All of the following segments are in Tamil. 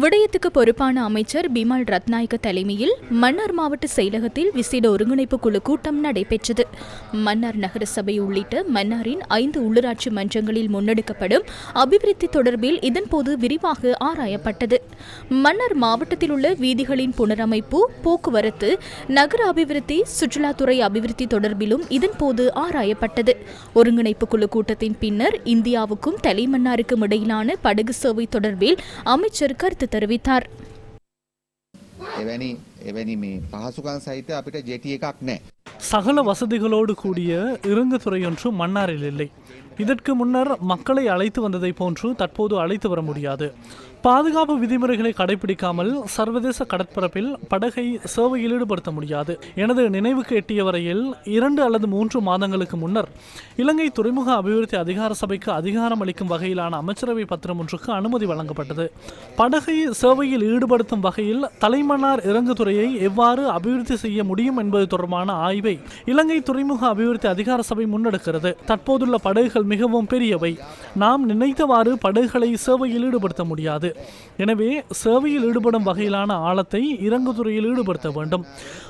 விடயத்துக்கு பொறுப்பான அமைச்சர் பிமல் ரத்நாயக்க தலைமையில் மன்னார் மாவட்ட செயலகத்தில் விசேட ஒருங்கிணைப்பு குழு கூட்டம் நடைபெற்றது. மன்னார் நகரசபை உள்ளிட்ட மன்னாரின் ஐந்து உள்ளூராட்சி மன்றங்களில் முன்னெடுக்கப்படும் அபிவிருத்தி தொடர்பில் இதன்போது விரிவாக ஆராயப்பட்டது. மன்னார் மாவட்டத்தில் உள்ள வீதிகளின் புனரமைப்பு போக்குவரத்து நகர அபிவிருத்தி சுற்றுலாத்துறை அபிவிருத்தி தொடர்பிலும் இதன்போது ஆராயப்பட்டது. ஒருங்கிணைப்பு குழு கூட்டத்தின் பின்னர் இந்தியாவுக்கும் தலைமன்னாருக்கும் இடையிலான படகு சேவை தொடர்பில் அமைச்சர் கருத்து தெரிவித்தார் එවැනි එවැනි මේ පහසුකන් සහිත අපිට ජෙටි එකක් නෑ. சகல வசதிகளோடு கூடிய இறங்குதுறை ஒன்று மன்னாரில் இல்லை இதற்கு முன்னர் மக்களை அழைத்து வந்ததை போன்று தற்போது அழைத்து வர முடியாது பாதுகாப்பு விதிமுறைகளை கடைபிடிக்காமல் சர்வதேச கடற்பரப்பில் படகை சேவையில் ஈடுபடுத்த முடியாது. எனது நினைவுக்கு எட்டிய வரையில் இரண்டு அல்லது மூன்று மாதங்களுக்கு முன்னர் இலங்கை துறைமுக அபிவிருத்தி அதிகார சபைக்கு அதிகாரம் அளிக்கும் வகையிலான அமைச்சரவை பத்திரம் ஒன்றுக்கு அனுமதி வழங்கப்பட்டது. படகை சேவையில் ஈடுபடுத்தும் வகையில் தலைமன்னார் இறங்குதுறையை எவ்வாறு அபிவிருத்தி செய்ய முடியும் என்பது தொடர்பான ஆய்வை இலங்கை துறைமுக அபிவிருத்தி அதிகார சபை முன்னெடுக்கிறது. தற்போதுள்ள படகுகள் மிகவும் பெரியவை. நாம் நினைத்தவாறு படகுகளை சேவையில் ஈடுபடுத்த முடியாது. எனவே சேவையில் ஈடுபடும் வகையிலான ஆழத்தை இறங்குதுறையில் ஈடுபடுத்த வேண்டும்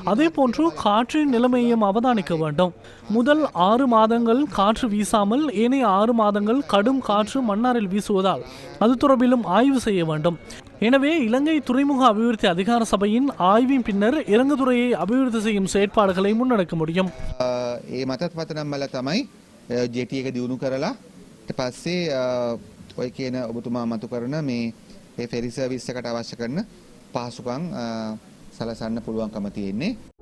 அதே போன்று காற்றின் நிலைமையையும் அவதானிக்க வேண்டும் முதல் ஆறு மாதங்கள் காற்று வீசாமல் ஏனைய ஆறு மாதங்கள் கடும் காற்று மன்னாரில் வீசுவதால் அது தொடர்பிலும் ஆய்வு செய்ய வேண்டும் எனவே இலங்கை துறைமுக அபிவிருத்தி அதிகார சபையின் ஆய்வின் பின்னர் இறங்குதுறையை அபிவிருத்தி செய்யும் செயற்பாடுகளை முன்னெடுக்க முடியும் අ, ඒ මතත් පතනම් මල තමයි ජෙටි එක දියුණු කරලා ඊට පස්සේ අ, ඔය කියන ඔබතුමා මතු කරන මේ ඒ ෆෙරි සර්විස් එකට අවශ්‍ය කරන පහසුකම් අ, සලසන්න පුළුවන්කම තියෙන්නේ.